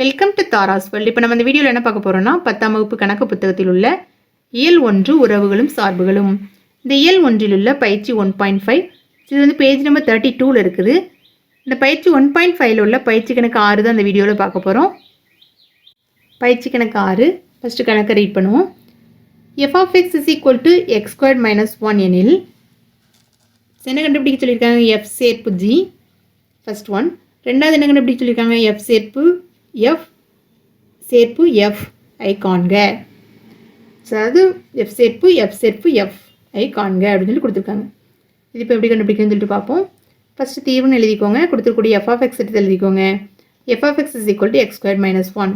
Welcome to Tara's world இப்போ நம்ம இந்த வீடியோவில் என்ன பார்க்க போகிறோம்னா பத்தாம் வகுப்பு கணக்கு புத்தகத்தில் உள்ள இயல் ஒன்று உறவுகளும் சார்புகளும். இந்த இயல் ஒன்றில் உள்ள பயிற்சி ஒன் பாயிண்ட் ஃபைவ் இது வந்து பேஜ் நம்பர் தேர்ட்டி டூவில் இருக்குது. இந்த பயிற்சி ஒன் பாயிண்ட் ஃபைவ்ல உள்ள பயிற்சி கணக்கு ஆறு தான் இந்த வீடியோவில் பார்க்க போகிறோம் பயிற்சி கணக்கு ஆறு ஃபஸ்ட்டு கணக்கை ரீட் பண்ணுவோம். F of X is equal to X square minus one எனில் என்ன கண்டுபிடிக்க சொல்லியிருக்காங்க? எஃப் சேர்ப்பு ஜி ஃபர்ஸ்ட் ஒன் ரெண்டாவது என்ன கண்டுபிடிக்க சொல்லியிருக்காங்க? எஃப் சேர்ப்பு எஃப் சேர்ப்பு எஃப் ஐ காண்க. அதாவது எஃப் சேர்ப்பு எஃப் சேர்ப்பு எஃப் ஐ காண்க அப்படின்னு சொல்லி கொடுத்துருக்காங்க. இது இப்போ எப்படி கண்டுபிடிக்கணும்னு சொல்லிட்டு பார்ப்போம். ஃபஸ்ட்டு தீர்வுன்னு எழுதிக்கோங்க. கொடுத்துருக்கூடிய எஃப் ஆஃப் எக்ஸ் எடுத்து எழுதிக்கோங்க. F of X is equal to X square minus one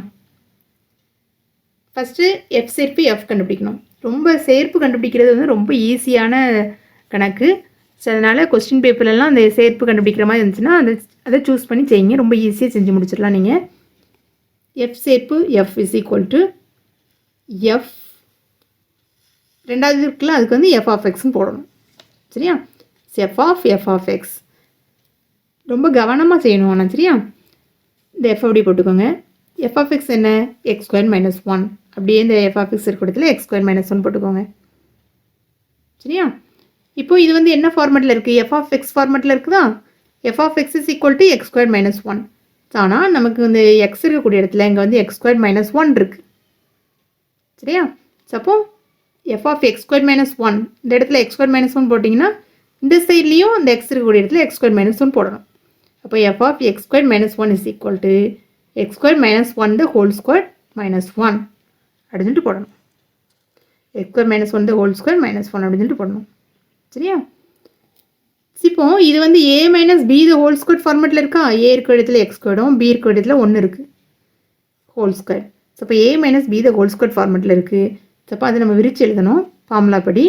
first F சேர்ப்பு எஃப் கண்டுபிடிக்கணும். ரொம்ப சேர்ப்பு கண்டுபிடிக்கிறது வந்து ரொம்ப ஈஸியான கணக்கு. ஸோ அதனால் கொஸ்டின் பேப்பர்லலாம் அந்த சேர்ப்பு கண்டுபிடிக்கிற மாதிரி இருந்துச்சுன்னா அதை அதை சூஸ் பண்ணி செய்யுங்க. ரொம்ப ஈஸியாக செஞ்சு முடிச்சிடலாம் நீங்கள் எஃப் சேர்ப்பு F is equal to F ரெண்டாவது இருக்குல்ல அதுக்கு வந்து எஃப் ஆஃப் எக்ஸ்னு போடணும். சரியா? F of F of X ரொம்ப கவனமாக செய்யணும் ஆனால் சரியா? இந்த எஃப் அப்படி போட்டுக்கோங்க. எஃப் ஆஃப் எக்ஸ் என்ன? எக்ஸ் ஸ்கொயர் மைனஸ் ஒன் அப்படியே இந்த எஃப் ஆஃப் எக்ஸ் இருக்கிற இடத்துல எக்ஸ் ஸ்கொயர் மைனஸ் ஒன் போட்டுக்கோங்க. சரியா? இப்போ இது வந்து என்ன ஃபார்மெட்டில் இருக்குது எஃப் ஆஃப் எக்ஸ் ஃபார்மெட்டில் இருக்குதா? F of X is equal to X square minus one ஆனால் நமக்கு வந்து எக்ஸ் இருக்கக்கூடிய இடத்துல இங்கே வந்து எக்ஸ் ஸ்கொயர் மைனஸ் ஒன் இருக்குது சரியா? Suppose f of x square minus one இந்த இடத்துல எக்ஸ் ஸ்கொயர் மைனஸ் ஒன் போட்டிங்கன்னா இந்த சைட்லேயும் அந்த எக்ஸ் இருக்கக்கூடிய இடத்துல எக்ஸ் ஸ்கொயர் மைனஸ் ஒன் போடணும். அப்போ f of x square minus one is equal to x square minus one the whole square minus one அப்படின்னு சொல்லிட்டு போடணும். X square minus one the whole square minus one அப்படின்னு சொல்லிட்டு போடணும். சரியா? இப்போ இது வந்து a minus b the whole square ஃபார்மெட்டில் இருக்கா? ஏ இருக்க இடத்துல எக்ஸ் ஸ்கொயர்டும் பி இருக்க இடத்துல ஒன்று இருக்குது ஹோல் ஸ்கொயர் ஸோ இப்போ a minus b the whole square ஃபார்மெட்டில் இருக்குது ஸோ அப்போ அதை நம்ம விரிச்சு எழுதணும். ஃபார்முலா படி.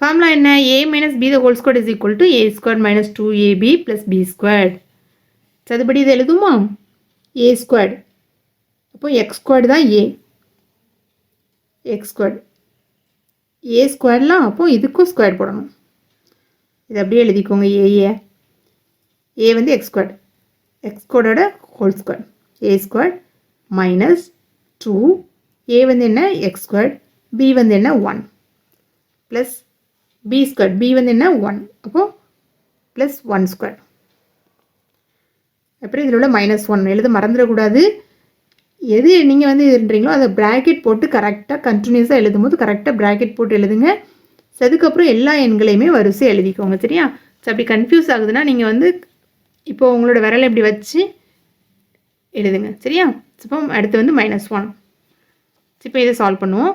ஃபார்முலா என்ன? A minus b the whole square is equal to a square minus two a b plus b square so அதுபடி இதை எழுதுமா ஏ ஸ்கொயர்டு அப்போ எக்ஸ் ஸ்கொயர்டு தான் ஏ எக்ஸ் ஸ்கொயர்டு ஏ ஸ்கொயர்லாம் அப்போ இதுக்கும் ஸ்கொயர் போடணும். இது அப்படியே எழுதிக்கோங்க ஏஏ ஏ வந்து X எக்ஸ்குவர்டோட x whole square a square minus two a வந்து என்ன? எக்ஸ் ஸ்கொயர் பி வந்து என்ன? One plus b square b வந்து என்ன? ஒன் அப்போது ப்ளஸ் ஒன் ஸ்கொயர் அப்புறம் இதில் உள்ள மைனஸ் ஒன் எழுத மறந்துடக்கூடாது. எது நீங்கள் வந்து இதுன்றீங்களோ அதை ப்ராக்கெட் போட்டு கரெக்டாக கண்டினியூஸாக எழுதும் போது கரெக்டாக ப்ராக்கெட் போட்டு எழுதுங்க. அதுக்கப்புறம் எல்லா எண்களையுமே வரிசை எழுதிக்கோங்க சரியா? ஸோ அப்படி கன்ஃபியூஸ் ஆகுதுன்னா நீங்கள் வந்து இப்போ உங்களோட விரலை இப்படி வச்சு எழுதுங்க சரியா? இப்போ அடுத்து வந்து மைனஸ் ஒன் இப்போ இதை சால்வ் பண்ணுவோம்.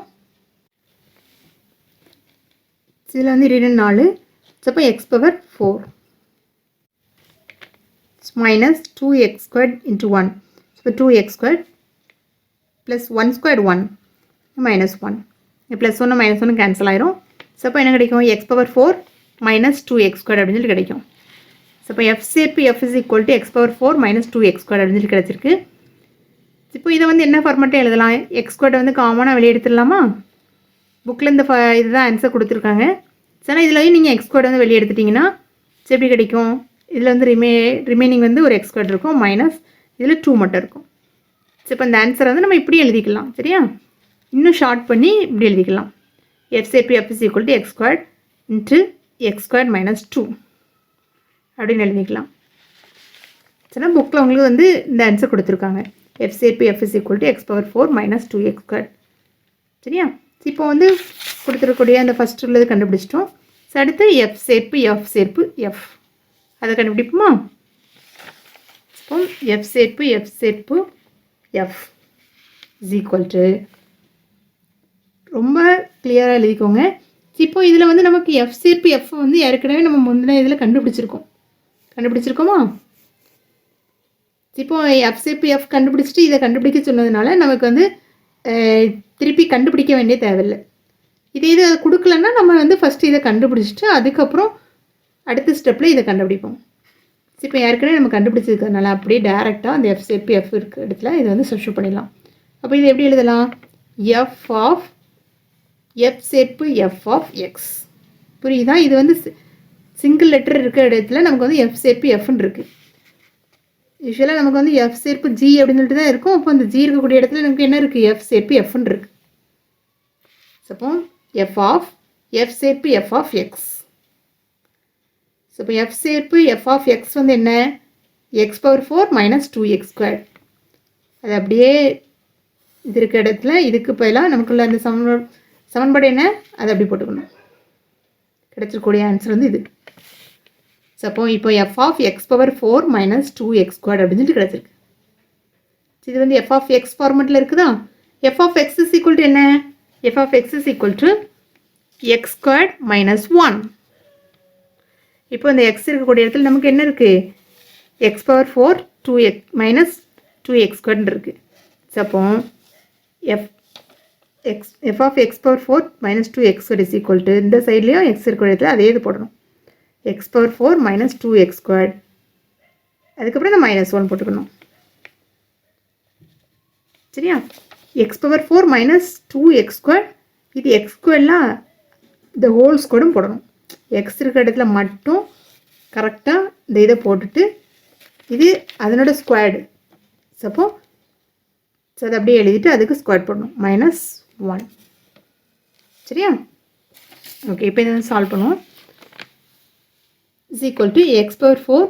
இதில் வந்து ரெண்டு நாலு. அப்போ x power four minus two x square into one இப்போ two x square plus one square one minus one plus ஒன்று மைனஸ் ஒன்று கேன்சல் ஆயிரும். ஸோ அப்போ என்ன கிடைக்கும்? X power four minus two x square அப்படின்னு சொல்லி கிடைக்கும். ஸோ இப்போ எஃப் சேர்ப்பு f is equal to x power four minus two x square அப்படின்னு சொல்லி கிடச்சிருக்கு. இப்போ இதை வந்து என்ன ஃபார்மெட்டே எழுதலாம்? எக்ஸ் ஸ்கொயர் வந்து காமனாக வெளியே எடுத்துடலாமா புக்கில் இந்த ஃப இதுதான் ஆன்சர் கொடுத்துருக்காங்க. சரி இதில் நீங்கள் எக்ஸ் ஸ்கொயர் வந்து வெளியே எடுத்துட்டிங்கன்னா சரி எப்படி கிடைக்கும்? இதில் வந்து ரிமே ரிமைனிங் வந்து ஒரு எக்ஸ் ஸ்கொயர் இருக்கும் மைனஸ் இதில் டூ மட்டும் இருக்கும். சரி இப்போ இந்த ஆன்சரை வந்து நம்ம இப்படி எழுதிக்கலாம் சரியா? இன்னும் ஷார்ட் பண்ணி இப்படி எழுதிக்கலாம். F சேர்பி f is equal to x square into x square minus two அப்படின்னு எழுதிக்கலாம். சரினா புக்கில் உங்களுக்கு வந்து இந்த ஆன்சர் கொடுத்துருக்காங்க. F சேர்பி f is equal to x power four minus two x square சரியா? இப்போ வந்து கொடுத்துருக்கூடிய அந்த ஃபஸ்ட் உள்ளது கண்டுபிடிச்சிட்டோம். ஸோ அடுத்து எஃப் சேர்ப்பு எஃப் சேர்ப்பு எஃப் அதை கண்டுபிடிப்போமா? இப்போ எஃப் சேர்ப்பு எஃப் சேர்ப்பு எஃப் இஸ் ஈக்குவல் டு ரொம்ப கிளியராக எழுதிக்கோங்க. இப்போ இதில் வந்து நமக்கு எஃப் சேர்ப்பு எஃப் வந்து ஏற்கனவே நம்ம முந்தின இதில் கண்டுபிடிச்சிருக்கோம். கண்டுபிடிச்சிருக்கோமா? இப்போ எஃப் சேர்ப்பு எஃப் கண்டுபிடிச்சிட்டு இதை கண்டுபிடிக்க சொன்னதுனால நமக்கு வந்து திருப்பி கண்டுபிடிக்க வேண்டிய தேவையில்லை. இதே இதை கொடுக்கலன்னா நம்ம வந்து ஃபஸ்ட்டு இதை கண்டுபிடிச்சிட்டு அதுக்கப்புறம் அடுத்த ஸ்டெப்பில் இதை கண்டுபிடிப்போம். இப்போ ஏற்கனவே நம்ம கண்டுபிடிச்சிருக்கிறதுனால அப்படியே டேரெக்டாக அந்த எஃப் சேர்ப்பு எஃப் இருக்கிற இடத்துல இதை வந்து சப்ஸ்டியூட் பண்ணிடலாம். அப்போ இது எப்படி எழுதலாம்? எஃப் ஆஃப் எஃப் சேர்ப்பு எஃப் ஆஃப் எக்ஸ் புரியுதா? இது வந்து சிங்கிள் லெட்டர் இருக்கிற இடத்துல நமக்கு வந்து எஃப் சேர்ப்பு எஃப்னு இருக்குது யூஸ்வலாக நமக்கு வந்து எஃப் சேர்ப்பு ஜி அப்படின்னு சொல்லிட்டு தான் இருக்கும். அப்போ அந்த ஜி இருக்கக்கூடிய இடத்துல நமக்கு என்ன இருக்குது எஃப் சேர்ப்பு எஃப்னு இருக்கு. சப்போ எஃப் ஆஃப் எஃப் சேர்ப்பு எஃப் ஆஃப் எக்ஸ் ஸோ இப்போ எஃப் சேர்ப்பு எஃப் ஆஃப் எக்ஸ் வந்து என்ன? X power four minus two x square அது அப்படியே இது இருக்க இடத்துல இதுக்கு பதிலாக நமக்குள்ள அந்த சமன்பாடு சமன்பாடு என்ன? அதை அப்படி போட்டுக்கணும். கிடைச்சிருக்கூடிய ஆன்சர் வந்து இது. ஸோ அப்போ இப்போ f of x power four minus two x square அப்படின்னு சொல்லிட்டு கிடச்சிருக்கு. இது வந்து எஃப் ஆஃப் எக்ஸ் ஃபார்மெட்டில் இருக்குதா? F of x is equal to என்ன? F of x is equal to x squared minus one இப்போ இந்த எக்ஸ் இருக்கக்கூடிய இடத்துல நமக்கு என்ன இருக்குது x power four two x minus two x ஸ்கொயர்னு இருக்குது ஸோ அப்போ f x f of x power four minus two x square is equal to இந்த சைட்லேயும் எக்ஸ் இருக்கிற இடத்துல அதே இது போடணும். X power four minus two x square அதுக்கப்புறம் இந்த மைனஸ் ஒன் போட்டுக்கணும். சரியா? X power four minus two x square இது எக்ஸ் ஸ்கொயர்லாம் இந்த ஹோல் ஸ்கொயரும் போடணும். எக்ஸ் இருக்கிற இடத்துல மட்டும் கரெக்டாக இந்த இதை போட்டுட்டு இது அதனோட ஸ்கொயர்டு சப்போ ஸோ அதை அப்படியே எழுதிட்டு அதுக்கு ஸ்கொயர் போடணும். மைனஸ் ஒன் சரியா? ஓகே இப்போ இதை சால்வ் பண்ணுவோம். Is equal to x power 4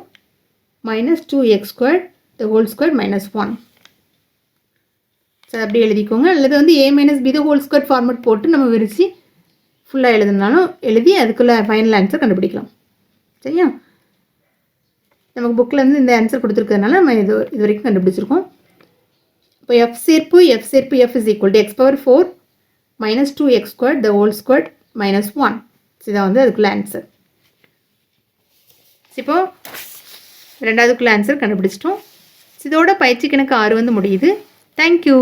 minus 2x squared the whole square minus 1 so அப்படி எழுதிக்கோங்க. அல்லது வந்து a minus b the whole square format போட்டு நம்ம விரித்து ஃபுல்லாக எழுதுனாலும் எழுதி அதுக்குள்ளே ஃபைனல் ஆன்சர் கண்டுபிடிக்கலாம். சரியா? நமக்கு புக்கில் வந்து இந்த ஆன்சர் கொடுத்துருக்கறதுனால நம்ம இது இது வரைக்கும் கண்டுபிடிச்சிருக்கோம். இப்போ எஃப் சேர்ப்பு எஃப் சேர்ப்பு f is equal to x power four minus two x square the whole square minus one இதான் வந்து அதுக்குள்ள ஆன்சர் இப்போ ரெண்டாவதுக்குள்ள ஆன்சர் கண்டுபிடிச்சிட்டோம். இதோட பயிற்சி கணக்கு ஆறு வந்து முடியுது. தேங்க்யூ